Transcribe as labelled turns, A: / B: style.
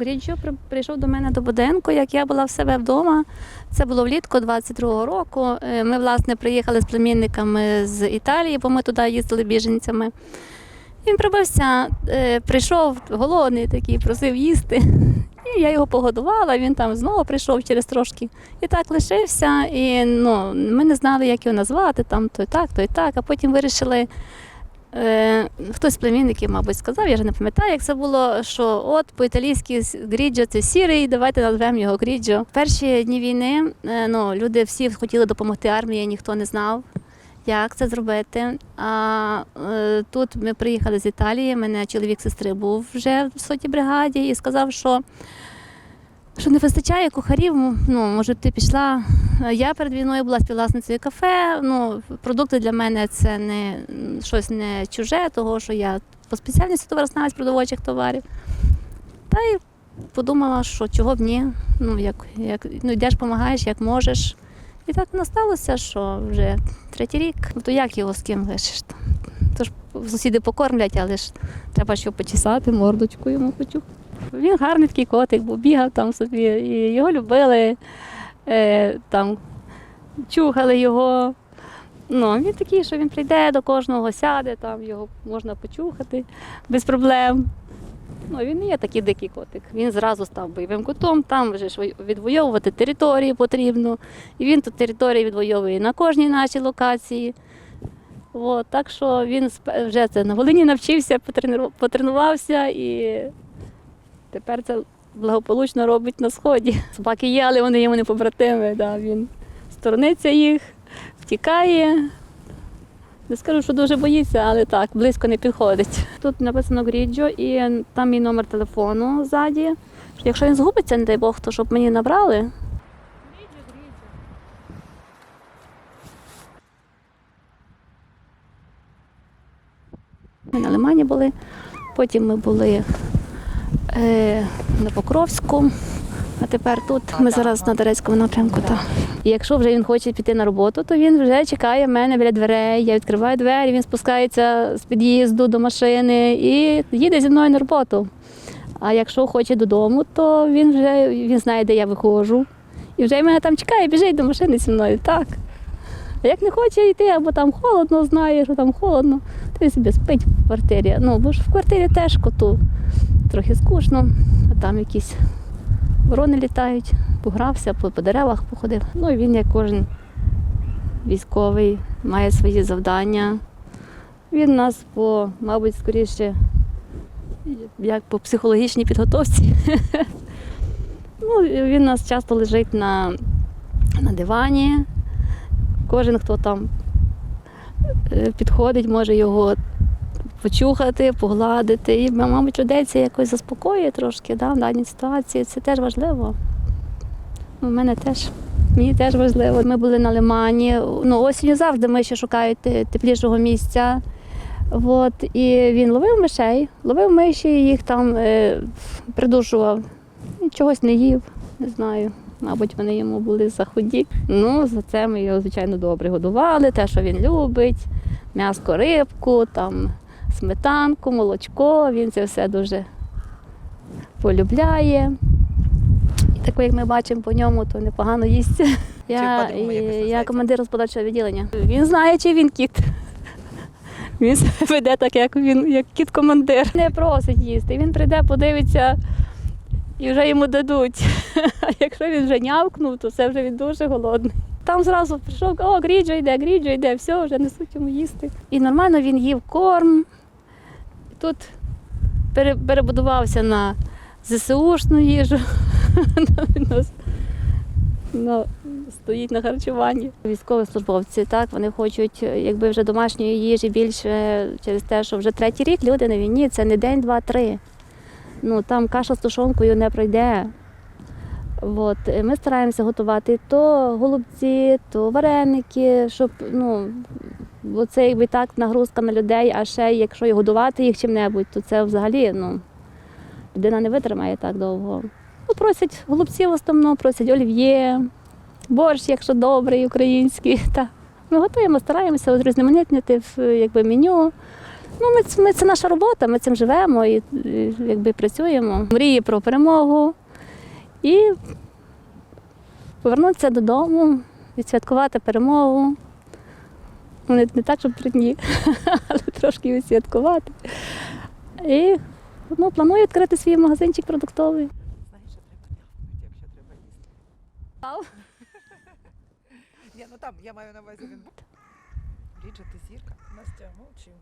A: Грінчо при- прийшов до мене до будинку, як я була в себе вдома. Це було влітку 22-го року. Е, Ми, власне, приїхали з племінниками з Італії, бо ми туди їздили біженцями. Він прибився, е, прийшов голодний такий, просив їсти. І я його погодувала, він там знову прийшов через трошки. І так лишився. І ну, ми не знали, як його назвати, там той так, той так. А потім вирішили. Е, хтось з племінників, мабуть, сказав, я вже не пам'ятаю, як це було, що от по-італійськи Гріджо це сірий, давайте назвемо його Гріджо. Перші дні війни е, ну, люди всі хотіли допомогти армії, ніхто не знав, як це зробити. А е, тут ми приїхали з Італії, мене чоловік сестри був вже в сотій бригаді і сказав, що. Що не вистачає кухарів, ну може ти пішла. Я перед війною була співвласницею кафе. Ну, продукти для мене це не щось не чуже, того що я по спеціальності товарознавець продовольчих товарів. Та й подумала, що чого б ні. Ну, як, як ну, йдеш, допомагаєш, як можеш. І так воно сталося, що вже третій рік. Ну, то як його з ким лишиш? Тож сусіди покормлять, але ж треба що почесати, мордочку йому хочу. Він гарний такий котик, був бігав там собі, і його любили, е, там, чухали його. Ну, він такий, що він прийде до кожного, сяде, там його можна почухати без проблем. Ну, він є такий дикий котик. Він зразу став бойовим котом, там вже ж відвоювати території потрібно. І він тут території відвоює на кожній нашій локації. От, так що він вже це на Волині навчився, потренувався і тепер це благополучно робить на сході. Собаки є, але вони йому не побратими. Да. Він сторониться їх, втікає. Не скажу, що дуже боїться, але так, близько не підходить. Тут написано Гріджо і там мій номер телефону ззаді. Якщо він згубиться, не дай Бог, то щоб мені набрали. Ми на Лимані були, потім ми були на Покровську, а тепер тут ми зараз на Дорецькому напрямку. Та. І якщо вже він хоче піти на роботу, то він вже чекає мене біля дверей. Я відкриваю двері, він спускається з під'їзду до машини і їде зі мною на роботу. А якщо хоче додому, то він вже він знає, де я виходжу. І вже мене там чекає, біжить до машини зі мною. Так. А як не хоче йти, або там холодно, знає, що там холодно, то він собі спить в квартирі. Ну, бо ж в квартирі теж коту трохи скучно, а там якісь ворони літають, погрався, по, по деревах походив. Ну і він, як кожен військовий, має свої завдання. Він нас по, мабуть, скоріше, як по психологічній підготовці. ну, він нас часто лежить на, на дивані. Кожен, хто там е, підходить, може його почухати, погладити. І, мабуть, людей це якось заспокоює трошки да, в даній ситуації. Це теж важливо. У мене теж. Мені теж важливо. Ми були на лимані. Ну, осінню завжди ми ще шукають теплішого місця. От, і він ловив мишей, ловив миші, їх там е, придушував. Чогось не їв, не знаю. Мабуть, вони йому були заході. Ну, за це ми його, звичайно, добре годували, те, що він любить, м'яско, рибку, там, сметанку, молочко. Він це все дуже полюбляє. І таке, як ми бачимо по ньому, то непогано їсть. Я, я командир господарчого відділення. Він знає, чи він кіт. Він себе веде так, як він, як кіт-командир. Не просить їсти. Він прийде, подивиться і вже йому дадуть. А якщо він вже нявкнув, то це вже він дуже голодний. Там зразу прийшов, о, гріджо йде, гріджо йде, все, вже несуть йому їсти. І нормально він їв корм. Тут перебудувався на ЗСУшну їжу. На, стоїть на харчуванні. Військовослужбовці, так, вони хочуть якби вже домашньої їжі більше через те, що вже третій рік люди на війні, це не день, два, три. Ну, там каша з тушонкою не пройде. От, ми стараємося готувати то голубці, то вареники, щоб ну, бо це якби так нагрузка на людей, а ще якщо й годувати їх чим-небудь, то це взагалі ну, людина не витримає так довго. Ну, просять голубців в основному, просять олів'є, борщ, якщо добрий, український. Та. Ми готуємо, стараємося от різноманітнити в якби, меню. Ну, ми, ми, це наша робота, ми цим живемо і, і якби працюємо. Мрії про перемогу і повернутися додому, відсвяткувати перемогу. Ну, Не, не так, щоб три дні, але трошки відсвяткувати. І ну, планую відкрити свій магазинчик продуктовий.
B: Знаєш, що треба дякувати, якщо треба їсти. Ні, ну там я маю на увазі він. Ріджа, ти зірка.
C: Настя, молчим.